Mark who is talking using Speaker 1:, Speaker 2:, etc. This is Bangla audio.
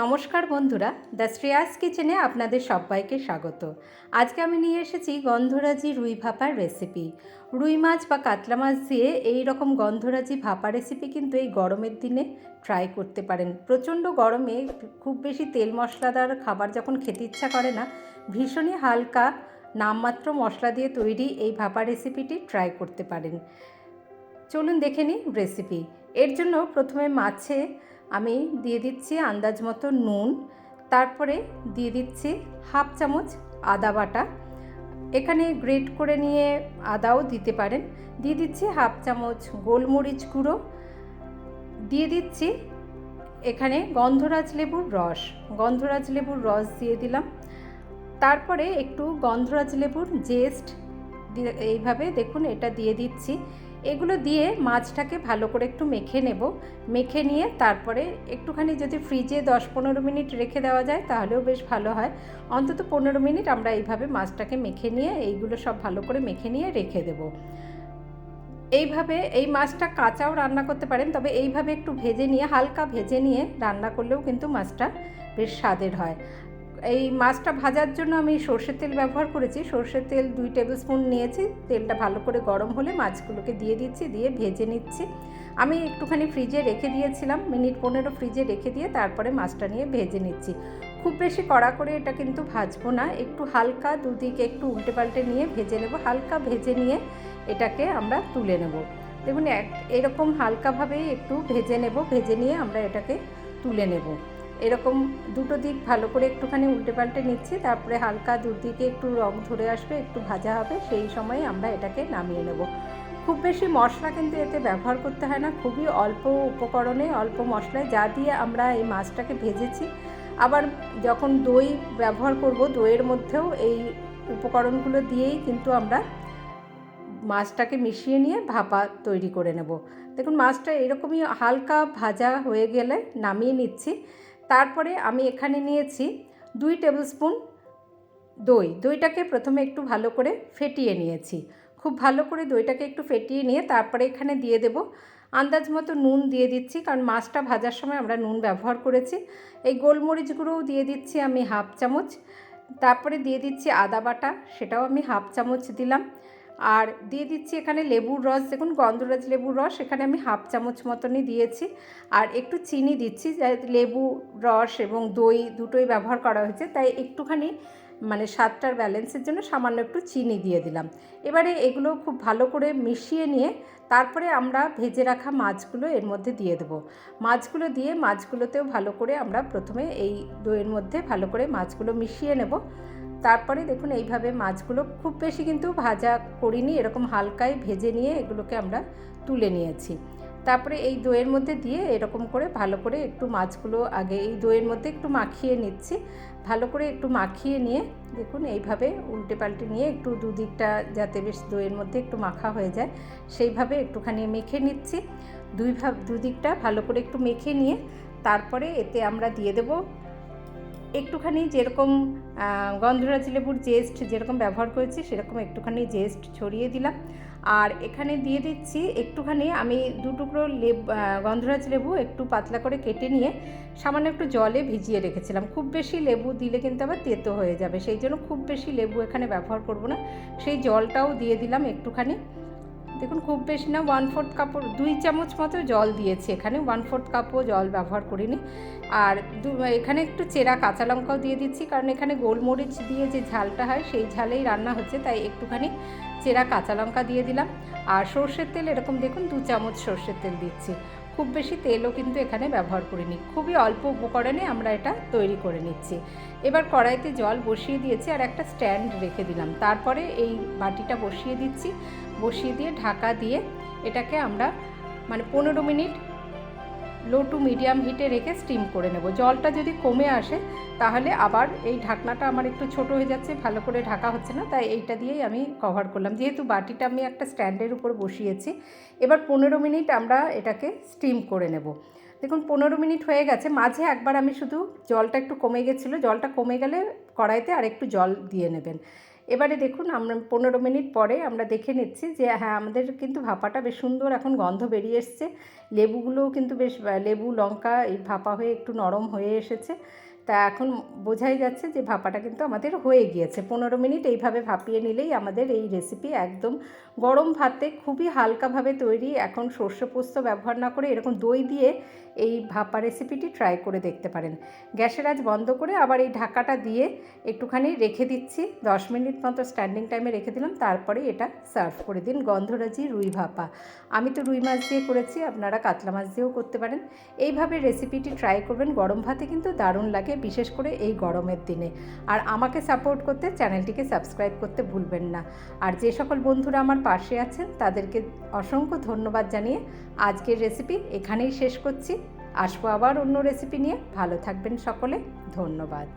Speaker 1: নমস্কার বন্ধুরা, দ্য শ্রেয়াস কিচেনে আপনাদের সবাইকে স্বাগত। আজকে আমি নিয়ে এসেছি গন্ধরাজি রুই ভাপার রেসিপি রুই মাছ বা কাতলা মাছ দিয়ে এই রকম গন্ধরাজি ভাপা রেসিপি কিন্তু এই গরমের দিনে ট্রাই করতে পারেন। প্রচণ্ড গরমে খুব বেশি তেল মশলাদার খাবার যখন খেতে ইচ্ছা করে না, ভীষণই হালকা নামমাত্র মশলা দিয়ে তৈরি এই ভাপা রেসিপিটি ট্রাই করতে পারেন। চলুন দেখে নিই রেসিপি এর জন্য প্রথমে মাছে আমি দিয়ে দিচ্ছি আন্দাজ মতো নুন, তারপরে দিয়ে দিচ্ছি হাফ চামচ আদা বাটা। এখানে গ্রেট করে নিয়ে আদাও দিতে পারেন। দিয়ে দিচ্ছি হাফ চামচ গোলমরিচ গুঁড়ো। দিয়ে দিচ্ছি এখানে গন্ধরাজ লেবুর রস। গন্ধরাজ লেবুর রস দিয়ে দিলাম। তারপরে একটু গন্ধরাজ লেবুর জেস্ট এইভাবে দেখুন, এটা দিয়ে দিচ্ছি। এগুলো দিয়ে মাছটাকে ভালো করে একটু মেখে নেব। মেখে নিয়ে তারপরে একটুখানি যদি ফ্রিজে দশ পনেরো মিনিট রেখে দেওয়া যায় তাহলেও বেশ ভালো হয়। অন্তত পনেরো মিনিট আমরা এইভাবে মাছটাকে মেখে নিয়ে এইগুলো সব ভালো করে মেখে নিয়ে রেখে দেব। এইভাবে এই মাছটা কাঁচাও রান্না করতে পারেন, তবে এইভাবে একটু ভেজে নিয়ে, হালকা ভেজে নিয়ে রান্না করলেও কিন্তু মাছটা বেশ স্বাদের হয়। এই মাছটা ভাজার জন্য আমি সর্ষের তেল ব্যবহার করেছি। সর্ষের তেল দুই টেবিল স্পুন নিয়েছি। তেলটা ভালো করে গরম হলে মাছগুলোকে দিয়ে দিচ্ছি, দিয়ে ভেজে নিচ্ছি। আমি একটুখানি ফ্রিজে রেখে দিয়েছিলাম, মিনিট পনেরো ফ্রিজে রেখে দিয়ে তারপরে মাছটা নিয়ে ভেজে নিচ্ছি। খুব বেশি কড়া করে এটা কিন্তু ভাজবো না। একটু হালকা দুদিকে একটু উল্টে পাল্টে নিয়ে ভেজে নেব। হালকা ভেজে নিয়ে এটাকে আমরা তুলে নেব। দেখুন, এক, এরকম হালকাভাবেই একটু ভেজে নেব। ভেজে নিয়ে আমরা এটাকে তুলে নেব। এরকম দুটো দিক ভালো করে একটুখানি উল্টে পাল্টে নিচ্ছি, তারপরে হালকা দুদিকে একটু রং ধরে আসবে, একটু ভাজা হবে, সেই সময় আমরা এটাকে নামিয়ে নেব। খুব বেশি মশলা কিন্তু এতে ব্যবহার করতে হয় না, খুবই অল্প উপকরণে, অল্প মশলায় যা দিয়ে আমরা এই মাছটাকে ভেজেছি। আবার যখন দই ব্যবহার করব, দইয়ের মধ্যেও এই উপকরণগুলো দিয়েই কিন্তু আমরা মাছটাকে মিশিয়ে নিয়ে ভাপা তৈরি করে নেব। দেখুন, মাছটা এরকমই হালকা ভাজা হয়ে গেলে নামিয়ে নিচ্ছি। তারপরে আমি এখানে নিয়েছি দুই টেবিল স্পুন দই। দইটাকে প্রথমে একটু ভালো করে ফেটিয়ে নিয়েছি। খুব ভালো করে দইটাকে একটু ফেটিয়ে নিয়ে তারপরে এখানে দিয়ে দেব আন্দাজ মতো নুন দিয়ে দিচ্ছি, কারণ মাছটা ভাজার সময় আমরা নুন ব্যবহার করেছি। এই গোলমরিচ গুঁড়োও দিয়ে দিচ্ছি আমি হাফ চামচ। তারপরে দিয়ে দিচ্ছি আদা বাটা, সেটাও আমি হাফ চামচ দিলাম। আর দিয়ে দিচ্ছি এখানে লেবুর রস। দেখুন, গন্ধরাজ লেবুর রস, এখানে আমি হাফ চামচ মতনই দিয়েছি। আর একটু চিনি দিচ্ছি, যাতে লেবু, রস এবং দই দুটোই ব্যবহার করা হয়েছে। তাই একটুখানি মানে স্বাদটার ব্যালেন্সের জন্য সামান্য একটু চিনি দিয়ে দিলাম। এবারে এগুলো খুব ভালো করে মিশিয়ে নিয়ে তারপরে আমরা ভেজে রাখা মাছগুলো এর মধ্যে দিয়ে দেবো। মাছগুলো দিয়ে মাছগুলোতেও ভালো করে আমরা প্রথমে এই দইয়ের মধ্যে ভালো করে মাছগুলো মিশিয়ে নেব। তারপরে দেখুন এইভাবে মাছগুলো খুব বেশি কিন্তু ভাজা করিনি, এরকম হালকায় ভেজে নিয়ে এগুলোকে আমরা তুলে নিয়েছি। তারপরে এই দইয়ের মধ্যে দিয়ে এরকম করে ভালো করে একটু মাছগুলো আগে এই দইয়ের মধ্যে একটু মাখিয়ে নিচ্ছি। ভালো করে একটু মাখিয়ে নিয়ে দেখুন এইভাবে উল্টে পাল্টে নিয়ে একটু দুদিকটা যাতে বেশ দইয়ের মধ্যে একটু মাখা হয়ে যায়, সেইভাবে একটুখানি মেখে নিচ্ছি। দুই ভাব, দুদিকটা ভালো করে একটু মেখে নিয়ে তারপরে এতে আমরা দিয়ে দেবো একটুখানি যেরকম গন্ধরাজ লেবুর জেস্ট যেরকম ব্যবহার করেছি, সেরকম একটুখানি জেস্ট ছড়িয়ে দিলাম। আর এখানে দিয়ে দিচ্ছি একটুখানি, আমি দু টুকরো লেব গন্ধরাজ লেবু একটু পাতলা করে কেটে নিয়ে সামান্য একটু জলে ভিজিয়ে রেখেছিলাম। খুব বেশি লেবু দিলে কিন্তু আবার তেতো হয়ে যাবে, সেই জন্য খুব বেশি লেবু এখানে ব্যবহার করব না। সেই জলটাও দিয়ে দিলাম একটুখানি। দেখুন, খুব বেশি না ওয়ান ফোর্থ কাপড় দুই চামচ মতো জল দিয়েছি এখানে ওয়ান ফোর্থ কাপও জল ব্যবহার করিনি। আর এখানে একটু চেরা কাঁচা লঙ্কাও দিয়ে দিচ্ছি, কারণ এখানে গোলমরিচ দিয়ে যে ঝালটা হয়, সেই ঝালেই রান্না হচ্ছে, তাই একটুখানি চেরা কাঁচা লঙ্কা দিয়ে দিলাম। আর সর্ষের তেল এরকম দেখুন, দু চামচ সর্ষের তেল দিচ্ছি। খুব বেশি তেলও কিন্তু এখানে ব্যবহার করিনি। খুবই অল্প উপকরণে আমরা এটা তৈরি করে নিচ্ছি। এবার কড়াইতে জল বসিয়ে দিয়েছি আর একটা স্ট্যান্ড রেখে দিলাম। তারপরে এই বাটিটা বসিয়ে দিচ্ছি। বসিয়ে দিয়ে ঢাকা দিয়ে এটাকে আমরা মানে পনেরো মিনিট লো টু মিডিয়াম হিটে রেখে স্টিম করে নেব। জলটা যদি কমে আসে, তাহলে আবার এই ঢাকনাটা আমার একটু ছোট হয়ে যাচ্ছে, ভালো করে ঢাকা হচ্ছে না, তাই এইটা দিয়েই আমি কভার করলাম। যেহেতু বাটিটা আমি একটা স্ট্যান্ডের উপর বসিয়েছি, এবার পনেরো মিনিট আমরা এটাকে স্টিম করে নেব। দেখুন, পনেরো মিনিট হয়ে গেছে, মাঝে একবার আমি শুধু জলটা একটু কমে গেছিল, জলটা কমে গেলে কড়াইতে আর একটু জল দিয়ে নেবেন। এবারে দেখুন, আমরা পনেরো মিনিট পরে আমরা দেখে নিচ্ছি যে হ্যাঁ আমাদের কিন্তু ভাপাটা বেশ সুন্দর এখন গন্ধ বেরিয়ে এসছে। লেবুগুলোও কিন্তু বেশ লেবু, লঙ্কা এই ভাপা হয়ে একটু নরম হয়ে এসেছে। তা এখন বোঝাই যাচ্ছে যে ভাপাটা কিন্তু আমাদের হয়ে গিয়েছে। পনেরো মিনিট এইভাবে ভাপিয়ে নিলেই আমাদের এই রেসিপি একদম গরম ভাতে খুবই হালকাভাবে তৈরি। এখন সর্ষে পোস্ত ব্যবহার না করে এরকম দই দিয়ে এই ভাপা রেসিপিটি ট্রাই করে দেখতে পারেন। গ্যাসের আজ বন্ধ করে আবার এই ঢাকাটা দিয়ে একটুখানি রেখে দিচ্ছি। দশ মিনিট মতো স্ট্যান্ডিং টাইমে রেখে দিলাম। তারপরে এটা সার্ভ করে দিন গন্ধরাজি রুই ভাপা। আমি তো রুই মাছ দিয়ে করেছি, আপনারা কাতলা মাছ দিয়েও করতে পারেন। এইভাবে রেসিপিটি ট্রাই করবেন। গরম ভাতে কিন্তু দারুণ লাগে। বিশেষ করে এই গরমের দিনে। আর আমাকে সাপোর্ট করতে চ্যানেলটিকে সাবস্ক্রাইব করতে ভুলবেন না। আর যে সকল বন্ধুরা আমার পাশে আছেন, তাদেরকে অসংখ্য ধন্যবাদ জানিয়ে আজকের রেসিপি এখানেই শেষ করছি। আসব আবার অন্য রেসিপি নিয়ে। ভালো থাকবেন সকলে। ধন্যবাদ।